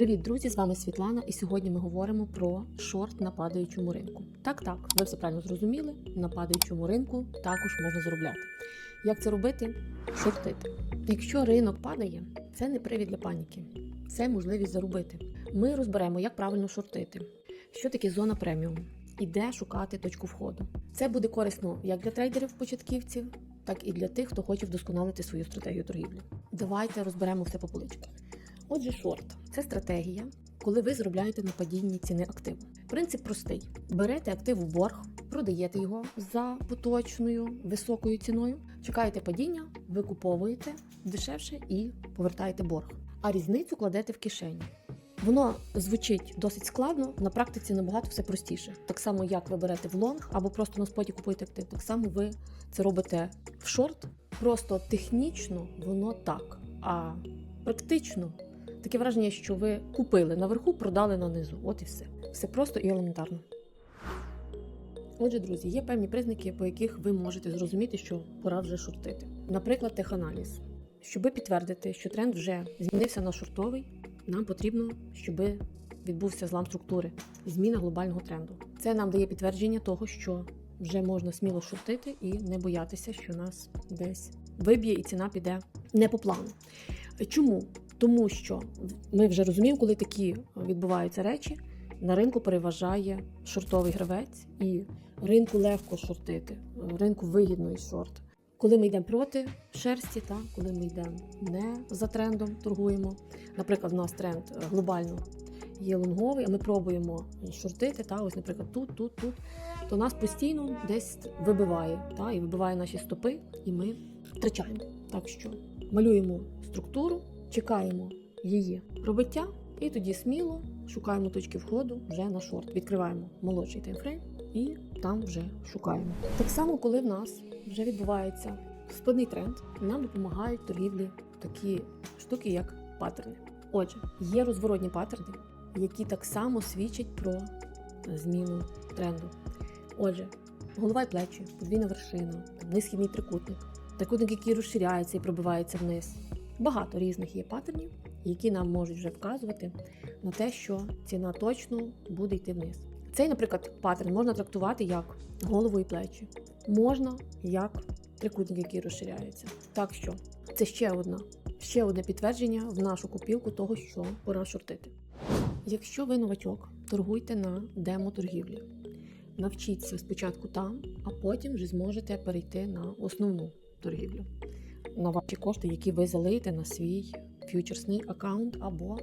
Привіт, друзі! З вами Світлана, і сьогодні ми говоримо про шорт на падаючому ринку. Так, так, ви все правильно зрозуміли. На падаючому ринку також можна заробляти. Як це робити? Шортити. Якщо ринок падає, це не привід для паніки, це можливість заробити. Ми розберемо, як правильно шортити, що таке зона преміум і де шукати точку входу. Це буде корисно як для трейдерів-початківців, так і для тих, хто хоче вдосконалити свою стратегію торгівлі. Давайте розберемо все по поличках. Отже, шорт це стратегія, коли ви заробляєте на падінні ціни активу. Принцип простий: берете актив у борг, продаєте його за поточною високою ціною, чекаєте падіння, викуповуєте дешевше і повертаєте борг. А різницю кладете в кишені. Воно звучить досить складно, на практиці набагато все простіше. Так само, як ви берете в лонг або просто на споті купуєте актив, так само ви це робите в шорт. Просто технічно воно так, а практично таке враження, що ви купили наверху, продали на низу. От і все. Все просто і елементарно. Отже, друзі, є певні признаки, по яких ви можете зрозуміти, що пора вже шортити. Наприклад, теханаліз. Щоб підтвердити, що тренд вже змінився на шортовий, нам потрібно, щоб відбувся злам структури, зміна глобального тренду. Це нам дає підтвердження того, що вже можна сміло шортити і не боятися, що нас десь виб'є і ціна піде не по плану. Чому? Тому що ми вже розуміємо, коли такі відбуваються речі, на ринку переважає шортовий гравець, і ринку легко шортити, ринку вигідно і шорт. Коли ми йдемо проти шерсті, та коли ми йдемо не за трендом, торгуємо. Наприклад, у нас тренд е, глобально є лонговий, а ми пробуємо шортити, та ось, наприклад, тут, тут, тут, то нас постійно десь вибиває, та, і вибиває наші стопи, і ми втрачаємо. Так що малюємо структуру, чекаємо її пробиття, і тоді сміло шукаємо точки входу вже на шорт. Відкриваємо молодший таймфрейм і там вже шукаємо. Так само, коли в нас вже відбувається складний тренд, нам допомагають торгівлі такі штуки, як паттерни. Отже, є розворотні паттерни, які так само свідчать про зміну тренду. Отже, голова і плечі, подвійна вершина, низхідний трикутник, трикутник, який розширяється і пробивається вниз. Багато різних є паттернів, які нам можуть вже вказувати на те, що ціна точно буде йти вниз. Цей, наприклад, паттерн можна трактувати як голову і плечі, можна як трикутник, який розширяється. Так що це ще одна, ще одне підтвердження в нашу копілку того, що пора шортити. Якщо ви новачок, торгуйте на демо-торгівлі. Навчіться спочатку там, а потім вже зможете перейти на основну торгівлю. На ваші кошти, які ви залиєте на свій фьючерсний аккаунт або е,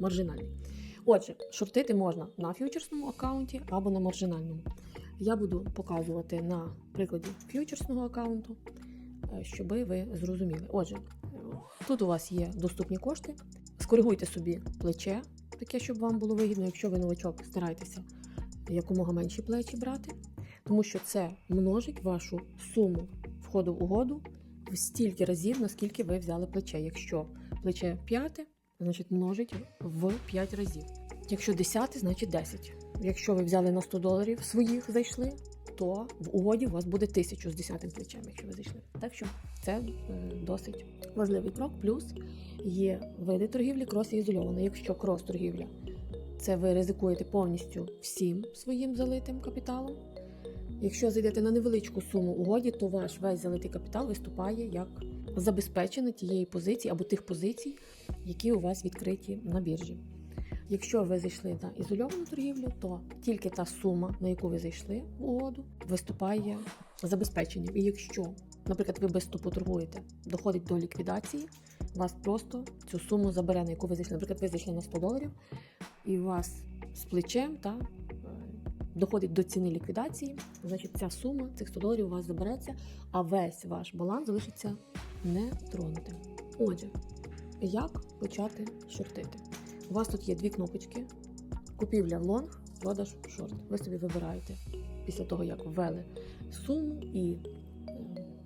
маржинальний. Отже, шортити можна на фьючерсному аккаунті або на маржинальному. Я буду показувати на прикладі фьючерсного аккаунту, е, щоб ви зрозуміли. Отже, тут у вас є доступні кошти. Скоригуйте собі плече, таке, щоб вам було вигідно. Якщо ви новачок, старайтеся якомога менші плечі брати, тому що це множить вашу суму входу в угоду стільки разів, наскільки ви взяли плече. Якщо плече п'яте, значить множить в 5 разів. Якщо 10, значить 10. Якщо ви взяли на 100 доларів своїх зайшли, то в угоді у вас буде 1000 з 10 плечем, якщо ви зайшли. Так що це е, досить важливий крок. Плюс є види торгівлі крос і ізольовано. Якщо крос торгівля, це ви ризикуєте повністю всім своїм залитим капіталом. Якщо зайдете на невеличку суму угоді, то ваш весь залитий капітал виступає як забезпечення тієї позиції або тих позицій, які у вас відкриті на біржі. Якщо ви зайшли на ізольовану торгівлю, то тільки та сума, на яку ви зайшли в угоду, виступає забезпеченням. І якщо, наприклад, ви без стопу торгуєте, доходить до ліквідації, вас просто цю суму забере, на яку ви зайшли. Наприклад, ви зайшли на 100 доларів, і у вас з плечем та доходить до ціни ліквідації, значить ця сума цих 100 доларів у вас забереться, а весь ваш баланс залишиться нетронутим. Отже, як почати шортити? У вас тут є дві кнопочки: купівля в лонг, продаж шорт. Ви собі вибираєте після того, як ввели суму і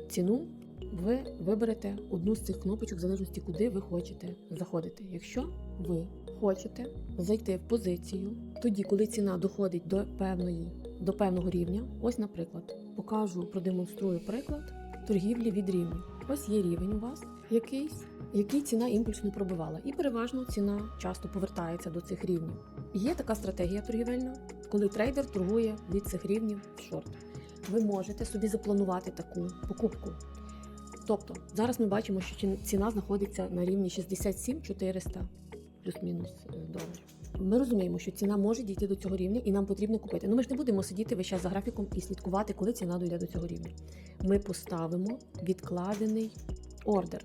ціну. Ви виберете одну з цих кнопочок в залежності, куди ви хочете заходити. Якщо ви хочете зайти в позицію, тоді, коли ціна доходить до певної, до певного рівня, ось, наприклад, покажу, продемонструю приклад торгівлі від рівнів. Ось є рівень у вас якийсь, який ціна імпульсно пробивала. І переважно ціна часто повертається до цих рівнів. Є така стратегія торгівельна, коли трейдер торгує від цих рівнів в шорт. Ви можете собі запланувати таку покупку. Тобто зараз ми бачимо, що ціна знаходиться на рівні 67 400 плюс-мінус е, доларів. Ми розуміємо, що ціна може дійти до цього рівня, і нам потрібно купити. Ну ми ж не будемо сидіти весь час за графіком і слідкувати, коли ціна дійде до цього рівня. Ми поставимо відкладений ордер.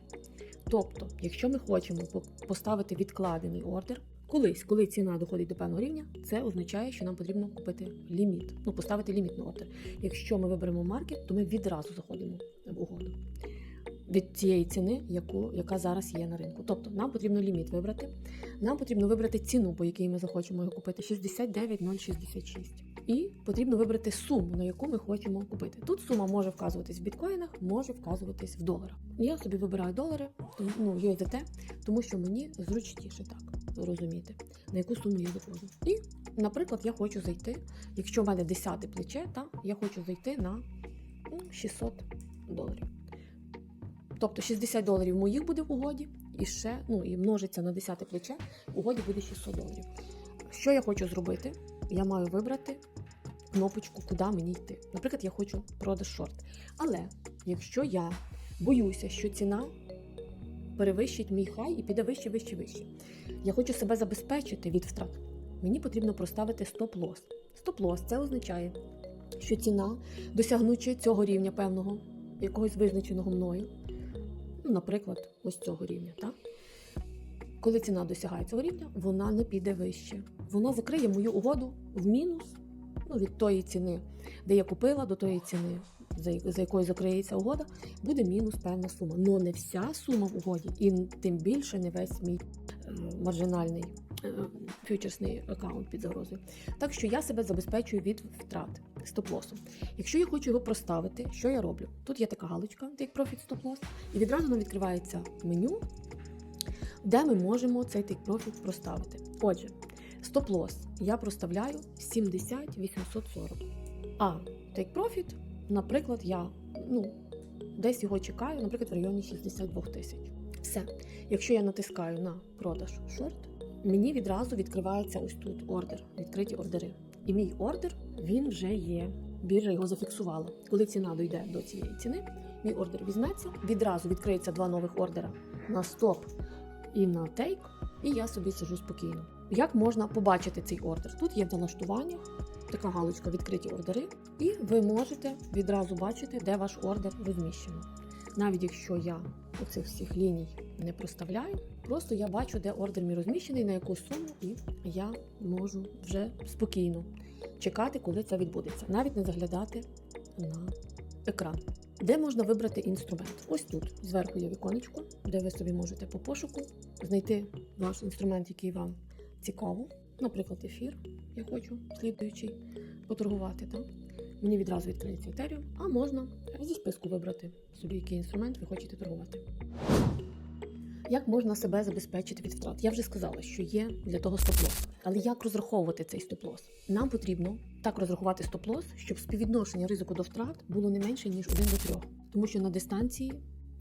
Тобто, якщо ми хочемо поставити відкладений ордер, колись, коли ціна доходить до певного рівня, це означає, що нам потрібно купити ліміт, ну поставити ліміт на ордер. Якщо ми виберемо маркет, то ми відразу заходимо в угоду від цієї ціни, яку, яка зараз є на ринку. Тобто нам потрібно ліміт вибрати. Нам потрібно вибрати ціну, по якій ми захочемо його купити 69,066. І потрібно вибрати суму, на яку ми хочемо купити. Тут сума може вказуватись в біткоїнах, може вказуватись в доларах. Я собі вибираю долари, ну USDT, тому що мені зручніше так розуміти, на яку суму я заходжу. І, наприклад, я хочу зайти, якщо в мене 10 плече, та я хочу зайти на ну, 600 доларів. Тобто 60 доларів моїх буде в угоді, і ще ну і множиться на 10 плече, в угоді буде 600 доларів. Що я хочу зробити? Я маю вибрати кнопочку, куди мені йти. Наприклад, я хочу продаж шорт. Але якщо я боюся, що ціна перевищить мій хай і піде вище, вище, вище, я хочу себе забезпечити від втрат. Мені потрібно проставити стоп-лос. Стоп-лос це означає, що ціна, досягнучи цього рівня певного, якогось визначеного мною, наприклад, ось цього рівня, так? Коли ціна досягає цього рівня, вона не піде вище. Вона закриє мою угоду в мінус ну, від тої ціни, де я купила, до тої ціни, за, якою закриється угода, буде мінус певна сума. Але не вся сума в угоді, і тим більше не весь мій маржинальний е, фьючерсний аккаунт під загрозою. Так що я себе забезпечую від втрат стоп-лосу. Якщо я хочу його проставити, що я роблю? Тут є така галочка, як Profit Stop Loss, і відразу нам відкривається меню, де ми можемо цей take profit проставити. Отже, стоп-лосс я проставляю 70 840. А take profit, наприклад, я ну, десь його чекаю, наприклад, в районі 62 тисяч. Все. Якщо я натискаю на продаж шорт, мені відразу відкривається ось тут ордер, відкриті ордери. І мій ордер він вже є. Біржа його зафіксувала. Коли ціна дійде до цієї ціни, мій ордер візьметься, відразу відкриється два нових ордера на стоп і на тейк, і я собі сижу спокійно. Як можна побачити цей ордер? Тут є в налаштуваннях така галочка відкриті ордери, і ви можете відразу бачити, де ваш ордер розміщено. Навіть якщо я оцих всіх ліній не проставляю, просто я бачу, де ордер мій розміщений, на яку суму, і я можу вже спокійно чекати, коли це відбудеться, навіть не заглядати на екран. Де можна вибрати інструмент? Ось тут зверху є віконечко, де ви собі можете по пошуку знайти ваш інструмент, який вам цікаво. Наприклад, ефір. Я хочу слідуючий поторгувати. Так? Мені відразу відкриється Ethereum, а можна зі списку вибрати собі, який інструмент ви хочете торгувати. Як можна себе забезпечити від втрат? Я вже сказала, що є для того стоп-лос. Але як розраховувати цей стоп-лос? Нам потрібно так розрахувати стоп-лос, щоб співвідношення ризику до втрат було не менше ніж 1 до 3. Тому що на дистанції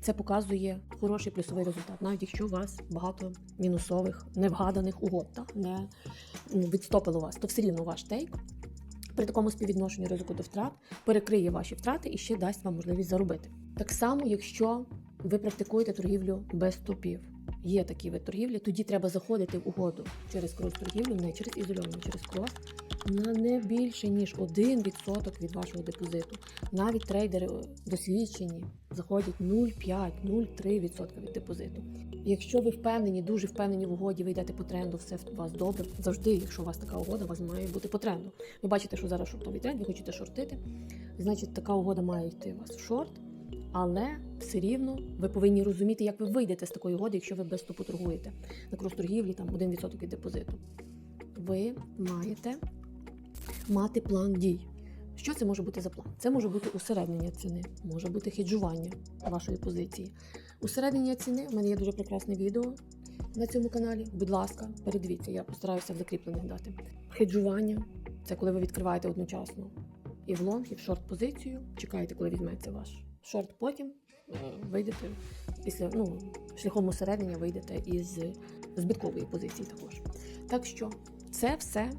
це показує хороший плюсовий результат, навіть якщо у вас багато мінусових, невгаданих угод, так? не ну, відстопило вас, то все рівно ваш тейк при такому співвідношенні ризику до втрат перекриє ваші втрати і ще дасть вам можливість заробити. Так само, якщо ви практикуєте торгівлю без стопів. Є такі вид торгівлі, тоді треба заходити в угоду через крос-торгівлю, не через ізольовану, через крос, на не більше ніж 1% від вашого депозиту. Навіть трейдери е, досвідчені заходять 0,5-0,3% від депозиту. Якщо ви впевнені, дуже впевнені в угоді, ви йдете по тренду, все у вас добре. Завжди, якщо у вас така угода, у вас має бути по тренду. Ви бачите, що зараз шортовий тренд, ви хочете шортити. Значить, така угода має йти у вас в шорт. Але все рівно ви повинні розуміти, як ви вийдете з такої угоди, якщо ви без стопу торгуєте на крос-торгівлі, там 1% від депозиту. Ви маєте мати план дій. Що це може бути за план? Це може бути усереднення ціни, може бути хеджування вашої позиції. Усереднення ціни в мене є дуже прекрасне відео на цьому каналі. Будь ласка, передивіться, я постараюся в закріплених дати. Хеджування це коли ви відкриваєте одночасно і в лонг, і в шорт позицію. Чекаєте, коли візьметься ваш шорт потім е, вийдете після ну, шляхом усереднення вийдете із збиткової позиції також. Так що це все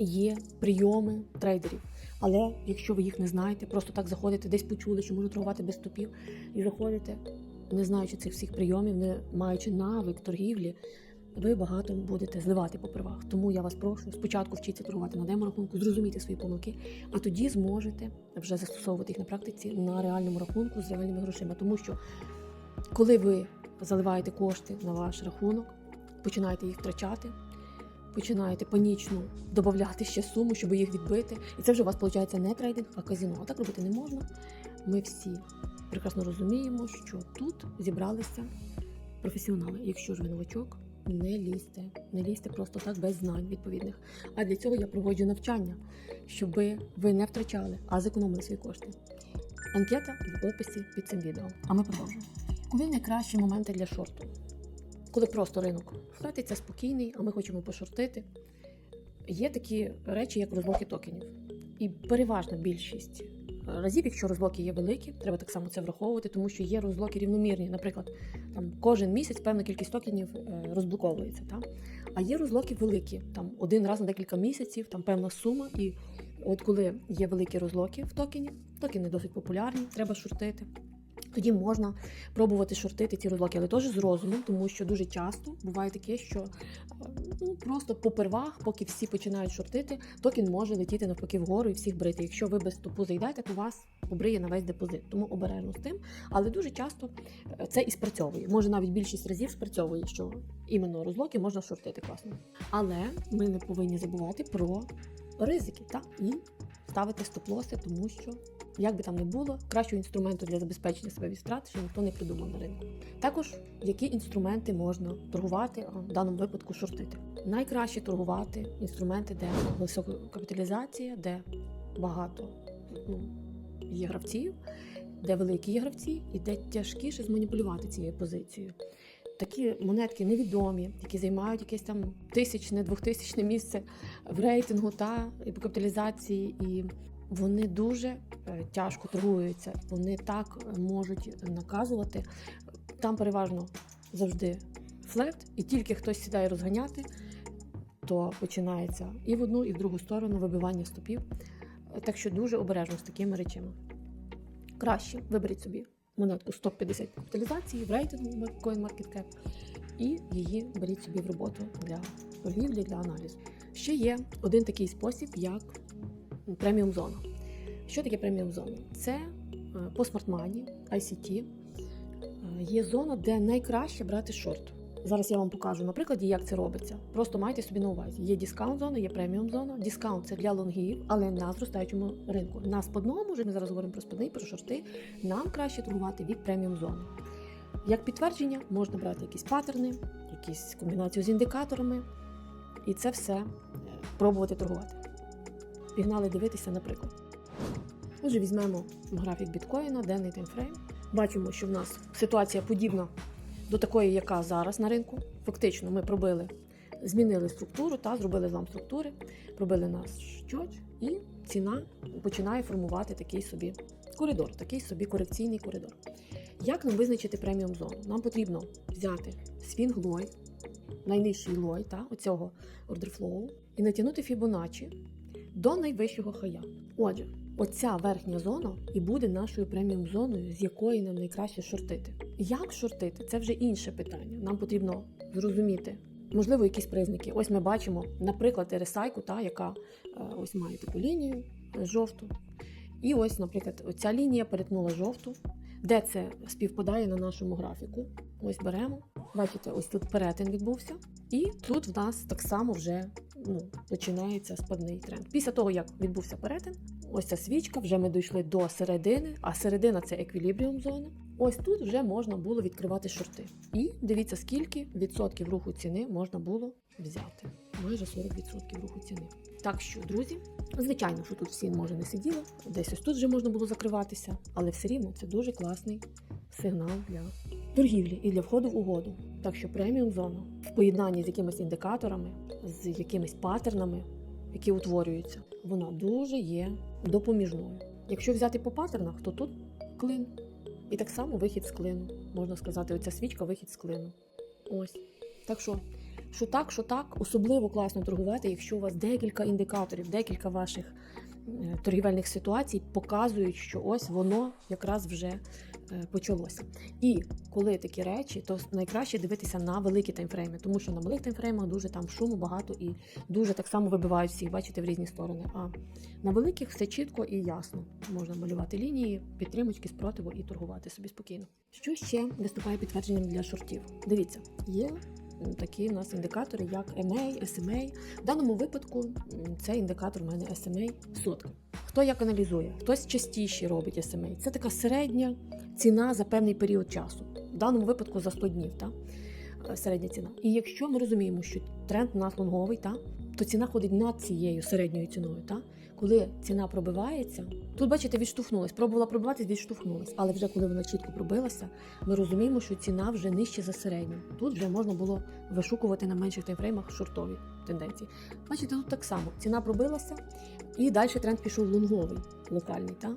є прийоми трейдерів. Але якщо ви їх не знаєте, просто так заходите, десь почули, що можна торгувати без стопів, і заходите, не знаючи цих всіх прийомів, не маючи навик торгівлі, ви багато будете зливати по правах. Тому я вас прошу спочатку вчіться торгувати на деморахунку, зрозумійте свої помилки, а тоді зможете вже застосовувати їх на практиці на реальному рахунку з реальними грошима. Тому що коли ви заливаєте кошти на ваш рахунок, починаєте їх втрачати, починаєте панічно додати ще суму, щоб їх відбити. І це вже у вас виходить не трейдинг, а казіно. А так робити не можна. Ми всі прекрасно розуміємо, що тут зібралися професіонали. Якщо ж ви новачок, не лізьте, не лізьте просто так без знань відповідних. А для цього я проводжу навчання, щоб ви не втрачали, а зекономили свої кошти. Анкета в описі під цим відео. А ми продовжуємо. Коли найкращі моменти для шорту? Коли просто ринок вкатиться спокійний, а ми хочемо пошортити. Є такі речі, як розлоки токенів. І переважна більшість разів, якщо розлоки є великі, треба так само це враховувати, тому що є розлоки рівномірні. Наприклад, там кожен місяць певна кількість токенів е, розблоковується. Та? А є розлоки великі, там один раз на декілька місяців, там певна сума. І от коли є великі розлоки в токені, токени досить популярні, треба шортити. Тоді можна пробувати шортити ці розлоки, але теж з розумом, тому що дуже часто буває таке, що е, ну, просто по первах, поки всі починають шортити, токен може летіти навпаки вгору і всіх брити. Якщо ви без стопу зайдете, то вас побриє на весь депозит. Тому обережно з тим. Але дуже часто е, це і спрацьовує. Може навіть більшість разів спрацьовує, що іменно розлоки можна шортити класно. Але ми не повинні забувати про ризики та і ставити стоп-лоси, тому що. Як би там не було, кращого інструменту для забезпечення себе від втрат ще ніхто не придумав на ринку. Також які інструменти можна торгувати, а в даному випадку шортити. Найкраще торгувати інструменти, де висока капіталізація, де багато ну, є гравців, де великі є гравці, і де тяжкіше зманіпулювати цією позицією. Такі монетки невідомі, які займають якесь там тисячне, двохтисячне місце в рейтингу та і по капіталізації, і вони дуже е, тяжко торгуються, вони так можуть наказувати. Там переважно завжди флет, і тільки хтось сідає розганяти, то починається і в одну, і в другу сторону вибивання стопів. Так що дуже обережно з такими речами. Краще виберіть собі монетку 150 капіталізації в рейтингу CoinMarketCap і її беріть собі в роботу для торгівлі, для аналізу. Ще є один такий спосіб, як преміум зона. Що таке преміум зона? Це е, по смартмані, ICT. е, Є зона, де найкраще брати шорт. Зараз я вам покажу на прикладі, як це робиться. Просто майте собі на увазі. Є дискаунт зона, є преміум зона. Дискаунт це для лонгів, але на зростаючому ринку. На спадному, вже ми зараз говоримо про спадний, про шорти. Нам краще торгувати від преміум зони. Як підтвердження, можна брати якісь паттерни, якісь комбінацію з індикаторами, і це все е, пробувати торгувати. Пігнали дивитися, наприклад. Отже, візьмемо графік біткоїна, денний таймфрейм. Бачимо, що в нас ситуація подібна до такої, яка зараз на ринку. Фактично, ми пробили, змінили структуру та зробили злам структури, пробили наш щоч, і ціна починає формувати такий собі коридор, такий собі корекційний коридор. Як нам визначити преміум зону? Нам потрібно взяти свінг лой, найнижчий лой та, оцього ордерфлоу, і натягнути Fibonacci до найвищого хая. Отже, оця верхня зона і буде нашою преміум зоною, з якої нам найкраще шортити. Як шортити? Це вже інше питання. Нам потрібно зрозуміти. Можливо, якісь признаки. Ось ми бачимо, наприклад, RSI, та, яка е, ось має таку лінію е, жовту. І ось, наприклад, оця лінія перетнула жовту. Де це співпадає на нашому графіку? Ось беремо. Бачите, ось тут перетин відбувся. І тут в нас так само вже ну, починається спадний тренд. Після того, як відбувся перетин, ось ця свічка, вже ми дійшли до середини, а середина це еквілібріум зона. Ось тут вже можна було відкривати шорти. І дивіться, скільки відсотків руху ціни можна було взяти. Майже 40% руху ціни. Так що, друзі, звичайно, що тут всі може не сиділо, десь ось тут вже можна було закриватися, але все рівно це дуже класний сигнал для торгівлі і для входу в угоду. Так що преміум зона поєднанні з якимись індикаторами, з якимись паттернами, які утворюються, вона дуже є допоміжною. Якщо взяти по паттернах, то тут клин. І так само вихід з клину. Можна сказати, оця свічка вихід з клину. Ось. Так що, що так, що так, особливо класно торгувати, якщо у вас декілька індикаторів, декілька ваших торгівельних ситуацій показують, що ось воно якраз вже е, почалося. І коли такі речі, то найкраще дивитися на великі таймфрейми, тому що на малих таймфреймах дуже там шуму багато і дуже так само вибивають всіх, бачите, в різні сторони. А на великих все чітко і ясно. Можна малювати лінії, підтримочки, спротиву і торгувати собі спокійно. Що ще виступає підтвердженням для шортів? Дивіться, є такі в нас індикатори, як EMA, SMA. В даному випадку м, це індикатор в мене SMA сотка. Хто як аналізує? Хтось частіше робить SMA. Це така середня ціна за певний період часу. В даному випадку за 100 днів. Та? е, Середня ціна. І якщо ми розуміємо, що тренд у нас лонговий, та, то ціна ходить над цією середньою ціною. Та? Коли ціна пробивається, тут, бачите, відштовхнулась. Пробувала пробиватись, відштовхнулась. Але вже коли вона чітко пробилася, ми розуміємо, що ціна вже нижче за середню. Тут вже можна було вишукувати на менших таймфреймах шортові тенденції. Бачите, тут так само ціна пробилася, і далі тренд пішов лонговий, локальний. Та?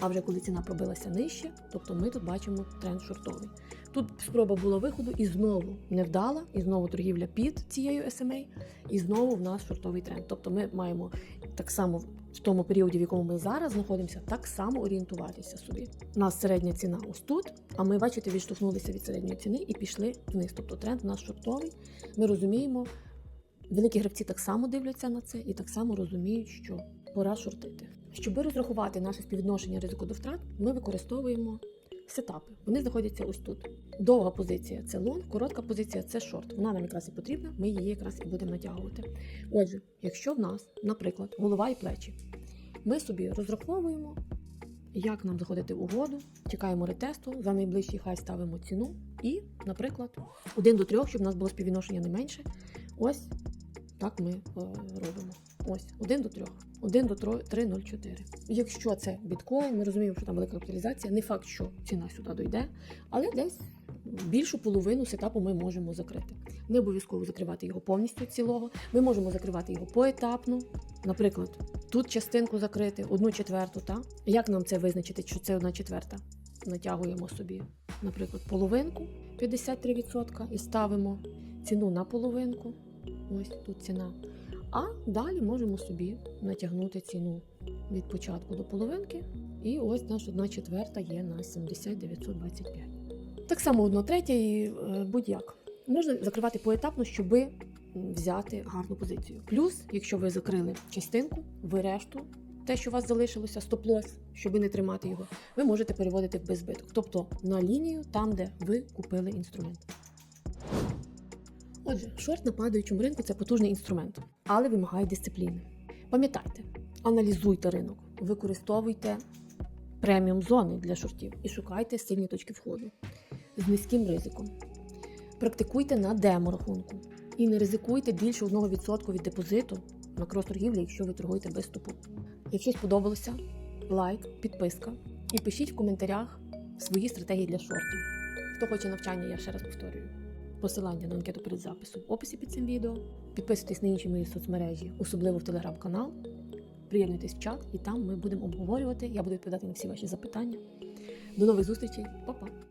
А вже коли ціна пробилася нижче, тобто ми тут бачимо тренд шортовий. Тут спроба була виходу і знову невдала, і знову торгівля під цією SMA, і знову в нас шортовий тренд. Тобто ми маємо так само в тому періоді, в якому ми зараз знаходимося, так само орієнтуватися собі. У нас середня ціна ось тут, а ми, бачите, відштовхнулися від середньої ціни і пішли вниз. Тобто тренд у нас шортовий. Ми розуміємо, великі гравці так само дивляться на це і так само розуміють, що пора шортити. Щоб розрахувати наше співвідношення ризику до втрат, ми використовуємо сетапи. Вони знаходяться ось тут. Довга позиція це лонг, коротка позиція це шорт. Вона нам якраз і потрібна, ми її якраз і будемо натягувати. Отже, якщо в нас, наприклад, голова і плечі, ми собі розраховуємо, як нам заходити в угоду, чекаємо ретесту, за найближчий хай ставимо ціну і, наприклад, 1 до 3, щоб в нас було співвідношення не менше. Ось так ми е, робимо. Ось 1 до 3. 1 до 3,04. Якщо це біткоін, ми розуміємо, що там велика капіталізація. Не факт, що ціна сюди дойде, але десь більшу половину сетапу ми можемо закрити. Не обов'язково закривати його повністю цілого. Ми можемо закривати його поетапно. Наприклад, тут частинку закрити, одну четверту. Та? Як нам це визначити, що це одна четверта? Натягуємо собі, наприклад, половинку 53% і ставимо ціну на половинку. Ось тут ціна. А далі можемо собі натягнути ціну від початку до половинки. І ось наша одна четверта є на 7925. Так само одна третя і е, будь-як. Можна закривати поетапно, щоб взяти гарну позицію. Плюс, якщо ви закрили частинку, ви решту, те, що у вас залишилося, стоп-лос, щоб не тримати його, ви можете переводити в беззбиток. Тобто на лінію там, де ви купили інструмент. Отже, шорт на падаючому ринку це потужний інструмент, але вимагає дисципліни. Пам'ятайте, аналізуйте ринок, використовуйте преміум зони для шортів і шукайте сильні точки входу з низьким ризиком. Практикуйте на демо-рахунку і не ризикуйте більше 1% від депозиту на крос-торгівлі, якщо ви торгуєте без стопу. Якщо сподобалося, лайк, підписка і пишіть в коментарях свої стратегії для шортів. Хто хоче навчання, я ще раз повторюю. Посилання на анкету перед записом в описі під цим відео. Підписуйтесь на інші мої соцмережі, особливо в телеграм-канал. Приєднуйтесь в чат, і там ми будемо обговорювати. Я буду відповідати на всі ваші запитання. До нових зустрічей, Па-па!